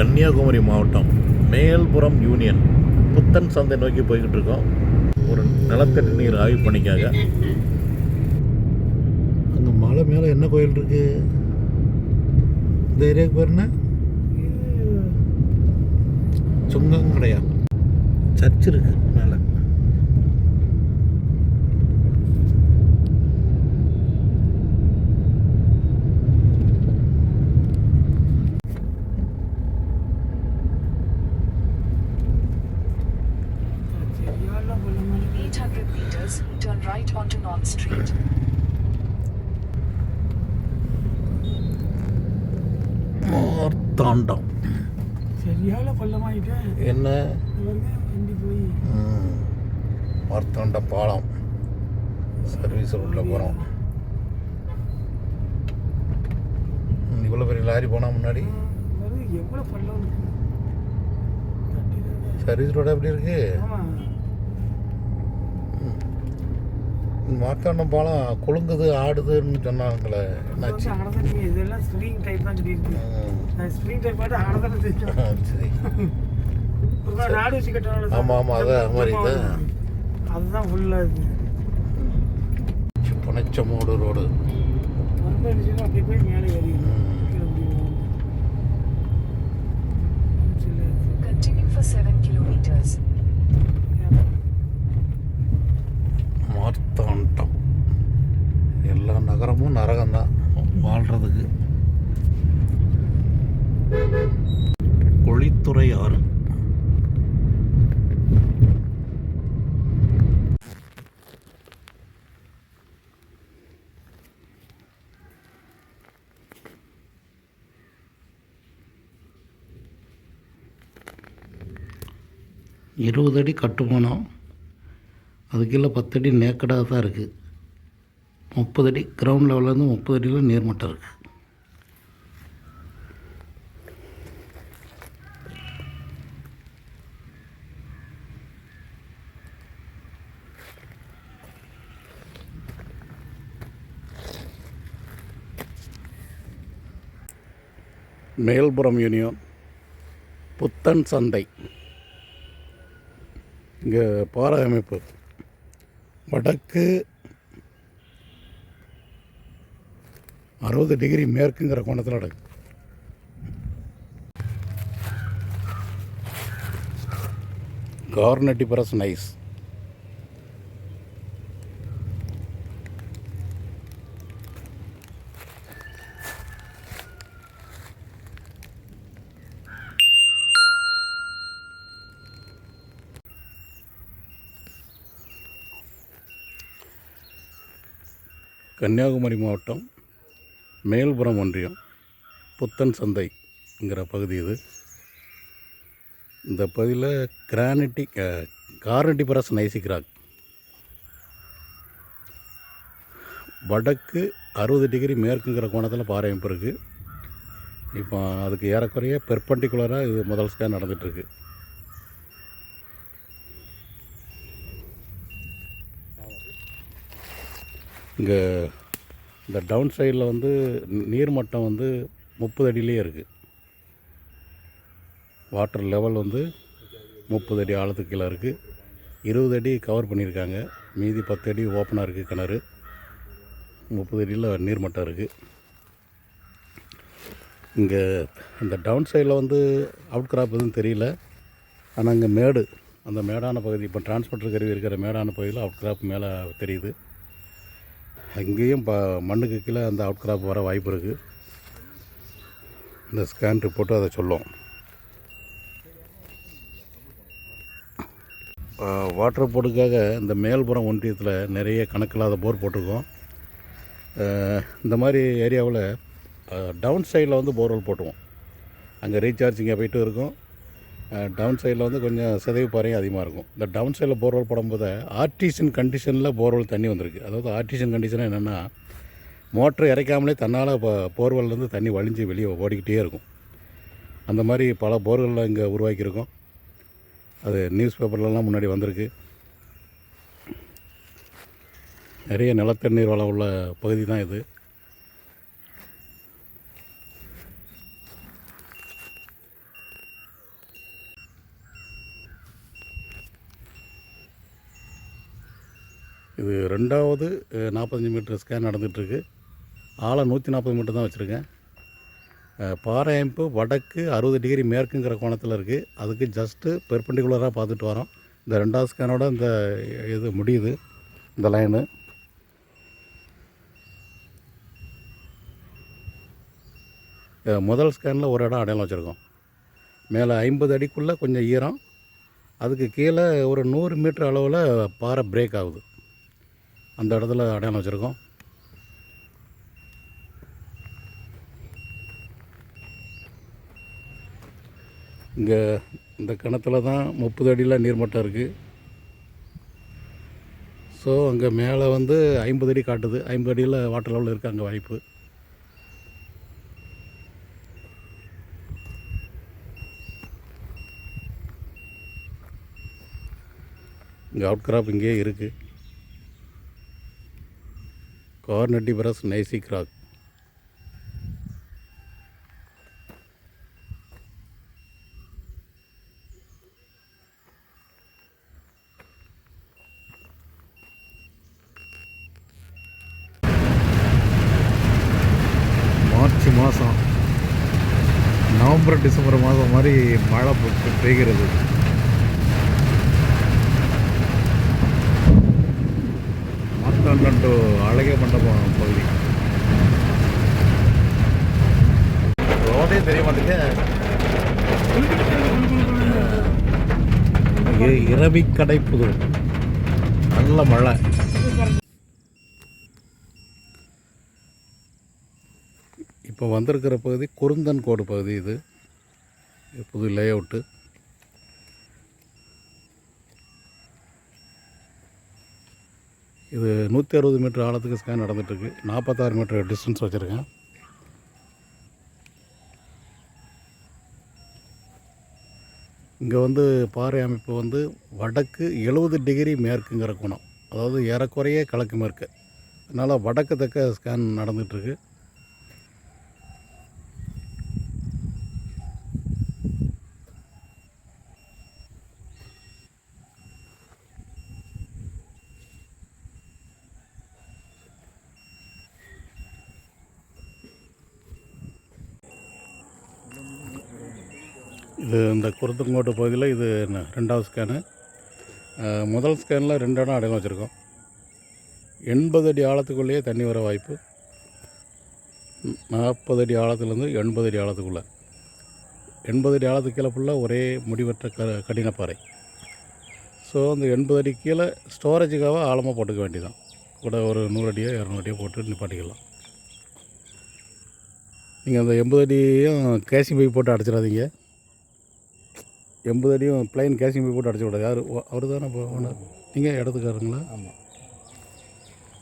கன்னியாகுமரி மாவட்டம் மேல்புறம் யூனியன். புத்தன் சந்தை நோக்கி போய்கிட்டு இருக்கோம். ஒரு நிலத்தடி நீர் ஆய்வு பணிக்காக அங்கே மலை மேலே என்ன கோயில் இருக்கு? இந்த ஏரியாவுக்கு பேர் என்ன? சுங்கங்கடையா? சர்ச் இருக்கு மேலே. In 800 meters, turn right onto North Street. Marthandam சரியான பள்ளமாயிட்டேன் என்ன வண்டி போய் மார்த்தாண்ட பாலம் சர்வீஸ் ரோட்டில் போகிறோம் இவ்வளோ பெரிய லாரி போனால் முன்னாடி எவ்வளோ பள்ளம். சர்வீஸ் ரோடு எப்படி இருக்கு மார்த்தாண்டம் பாலம் குலுங்குது ஆடுதுன்னு சொன்னாங்களே என்னாச்சு? இதெல்லாம் ஸ்ப்ரிங் டைப் தான் சொல்லியிருக்கு. ஸ்ப்ரிங் டைப் பாட்டு அங்கதான் தெரியும். ஆ, சரி. ஒரு மாதிரி நாடு வச்சு கட்டணும் ஆமா, ஆமா, அதான் அது மாதிரி. அதுதான் ஃபுல்லாக புனைச்சமோடு ரோடு. அப்படியே போய் மேலே இருபது அடி கட்டுமானம். அதுக்குள்ள பத்தடி நேக்கடாக தான் இருக்குது முப்பது அடி கிரவுண்ட் லெவல்லேருந்து முப்பது அடியில் நீர்மட்டம் இருக்குது மேல்புறம் யூனியன் புத்தன் சந்தை. இங்கே பாறை அமைப்பு வடக்கு அறுபது டிகிரி மேற்குங்கிற கோணத்தில் நடக்கு கார்னட்டி பரஸ் நைஸ். கன்னியாகுமரி மாவட்டம் மேல்புறம் ஒன்றியம் புத்தன் சந்தைங்கிற பகுதி இது. இந்த பகுதியில் கிரானிட்டி கார்னட்டி பரஸ் நைசிக்ராக் வடக்கு அறுபது டிகிரி மேற்குங்கிற கோணத்தில் பாறை அமைப்பு இருக்குது இப்போ அதுக்கு ஏறக்குறைய பெர்பண்டிகுலராக இது முதல் ஸ்கேன் நடந்துகிட்ருக்கு இங்கே இந்த டவுன் சைடில் வந்து நீர்மட்டம் வந்து முப்பது அடியிலே இருக்குது வாட்டர் லெவல் வந்து முப்பது அடி ஆழத்துக்கு கீழே இருக்குது இருபது அடி கவர் பண்ணியிருக்காங்க. மீதி பத்து அடி ஓப்பனாக இருக்குது கிணறு. முப்பது அடியில் நீர்மட்டம் இருக்குது இங்கே இந்த டவுன் சைடில் வந்து அவுட் கிராப் எதுவும் தெரியல. ஆனால் இங்கே மேடு அந்த மேடான பகுதி இப்போ டிரான்ஸ்போர்ட்டர் கருவி இருக்கிற மேடான பகுதியில் அவுட் கிராப் மேலே தெரியுது. அங்கேயும் ப மண்ணுக்கு கீழே அந்த அவுட் கிராப் வர வாய்ப்பு இருக்குது இந்த ஸ்கேன் ரிப்போர்ட்டு அதை சொல்லும். வாட்டர் போர்டுக்காக இந்த மேல்புறம் ஒன்றியத்தில் நிறைய கணக்கில்லாத போர் போட்டிருக்கோம். இந்த மாதிரி ஏரியாவில் டவுன் சைடில் வந்து போர்வெல் போட்டுவோம் அங்கே ரீசார்ஜிங்காக போயிட்டு இருக்கும். டவுன் சைடில் வந்து கொஞ்சம் சிதைவு பாறையும் அதிகமாக இருக்கும். இந்த டவுன் சைடில் போர்வெல் போடும்போது ஆர்டிசன் கண்டிஷனில் போர்வெல் தண்ணி வந்திருக்கு. அதாவது ஆர்டிசன் கண்டிஷன் என்னென்னா மோட்டர் இறைக்காமலே தன்னால் இப்போ போர்வெல்லேருந்து தண்ணி வழிஞ்சு வெளியே ஓடிக்கிட்டே இருக்கும். அந்த மாதிரி பல போர்களில் இங்கே உருவாக்கியிருக்கோம். அது நியூஸ் பேப்பர்லலாம் முன்னாடி வந்திருக்கு. நிறைய நிலத்தண்ணீர் வளம் உள்ள பகுதி தான் இது. இது ரெண்டாவது நாற்பத்தஞ்சு மீட்டர் ஸ்கேன் நடந்துகிட்ருக்கு ஆழம் நூற்றி நாற்பது மீட்டர் தான் வச்சுருக்கேன். பாறை அமைப்பு வடக்கு அறுபது டிகிரி மேற்குங்கிற கோணத்தில் இருக்குது அதுக்கு ஜஸ்ட்டு பெர்பெண்டிகுலராக பார்த்துட்டு வரோம். இந்த ரெண்டாவது ஸ்கேனோட இந்த இது முடியுது. இந்த லைனு முதல் ஸ்கேனில் ஒரு இடம் அடையாளம் வச்சுருக்கோம். மேலே ஐம்பது அடிக்குள்ளே கொஞ்சம் ஈரம். அதுக்கு கீழே ஒரு நூறு மீட்டர் அளவில் பாறை பிரேக் ஆகுது. அந்த இடத்துல அடையாளம் வச்சுருக்கோம். இங்கே இந்த கிணத்துல தான் முப்பது அடியில் நீர்மட்டம் இருக்குது ஸோ அங்கே மேலே வந்து ஐம்பது அடி காட்டுது. ஐம்பது அடியில் வாட்டர் லெவல் இருக்குது அங்கே வாய்ப்பு. இங்கே அவுட் கிராப் இங்கேயே இருக்குது கார்னடிபரஸ் நைசிக்ராக் மார்ச் மாதம் நவம்பர் டிசம்பர் மாதம் மாதிரி மழை பெய்கிறது. மண்டபம் பகுதி. ரோடே தெரிய மாட்டேங்க இரவிக்கடை புது. நல்ல மழை. இப்போ வந்திருக்கிற பகுதி குருந்தன் கோடு பகுதி இது. இது புது லே அவுட்டு இது நூற்றி அறுபது மீட்டர் ஆழத்துக்கு ஸ்கேன் நடந்துகிட்ருக்கு நாற்பத்தாறு மீட்டர் டிஸ்டன்ஸ் வச்சுருக்கேன். இங்கே வந்து பாறை அமைப்பு வந்து வடக்கு எழுபது டிகிரி மேற்குங்கிற குணம். அதாவது ஏறக்குறைய கிழக்கு மேற்கு. அதனால் வடக்கு தக்க ஸ்கேன் நடந்துகிட்ருக்கு இது இந்த குருத்தங்கோட்டு பகுதியில் இது ரெண்டாவது ஸ்கேனு முதல் ஸ்கேனில் ரெண்டு இடம் அடையாளம் வச்சுருக்கோம். எண்பது அடி ஆழத்துக்குள்ளேயே தண்ணி வர வாய்ப்பு. நாற்பது அடி ஆழத்துலேருந்து எண்பது அடி ஆழத்துக்குள்ளே. எண்பது அடி ஆழத்துக்கு கீழே ஃபுல்லாக ஒரே முடிவற்ற க கடினப்பாறை. ஸோ அந்த எண்பது அடி கீழே ஸ்டோரேஜுக்காக ஆழமாக போட்டுக்க வேண்டியதான் கூட ஒரு நூறு அடியோ இரநூறு அடியோ போட்டு நிப்பாட்டிக்கலாம். நீங்கள் அந்த எண்பது அடியும் கேசிங் பை போட்டு அடைச்சிடாதீங்க. எண்பது அடியும் பிளைன் கேசிங் பை போட்டு அடைச்சி விடாது. யார் அவர் தானே ஓனர் நீங்கள் இடத்துக்காரங்களா? ஆமாம்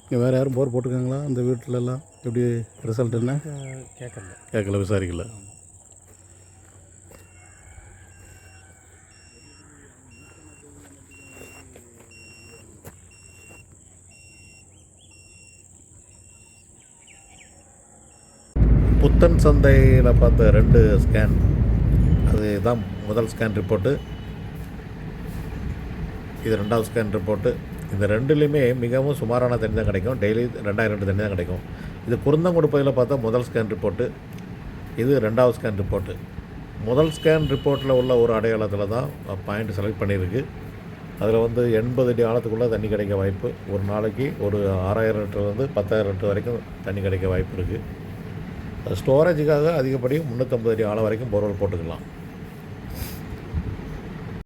இங்கே வேறு யாரும் போர் போட்டுருக்காங்களா? அந்த வீட்டிலலாம் எப்படி ரிசல்ட் என்ன? கேட்கல. கேட்கல விசாரிக்கல. புத்தன் சந்தையில் பார்த்த ரெண்டு ஸ்கேன் அதுதான் முதல் ஸ்கேன் ரிப்போர்ட்டு இது ரெண்டாவது ஸ்கேன் ரிப்போர்ட்டு இந்த ரெண்டுலேயுமே மிகவும் சுமாரான தண்ணி தான் கிடைக்கும். டெய்லி ரெண்டாயிரம் ரெண்டு தண்ணி தான் கிடைக்கும். இது குருந்தங்குடி பகுதியில் பார்த்தா முதல் ஸ்கேன் ரிப்போர்ட்டு இது ரெண்டாவது ஸ்கேன் ரிப்போர்ட்டு முதல் ஸ்கேன் ரிப்போர்ட்டில் உள்ள ஒரு அடையாளத்தில் தான் பாயிண்ட் செலக்ட் பண்ணியிருக்கு. அதில் வந்து எண்பது அடி ஆழத்துக்குள்ளே தண்ணி கிடைக்க வாய்ப்பு. ஒரு நாளைக்கு ஒரு ஆறாயிரம் லிட்டர்லேருந்து பத்தாயிரம் லிட்டர் வரைக்கும் தண்ணி கிடைக்க வாய்ப்பு இருக்குது ஸ்டோரேஜுக்காக அதிகப்படி முந்நூற்றம்பது அடி ஆழம் வரைக்கும் போர்வெல் போட்டுக்கலாம்.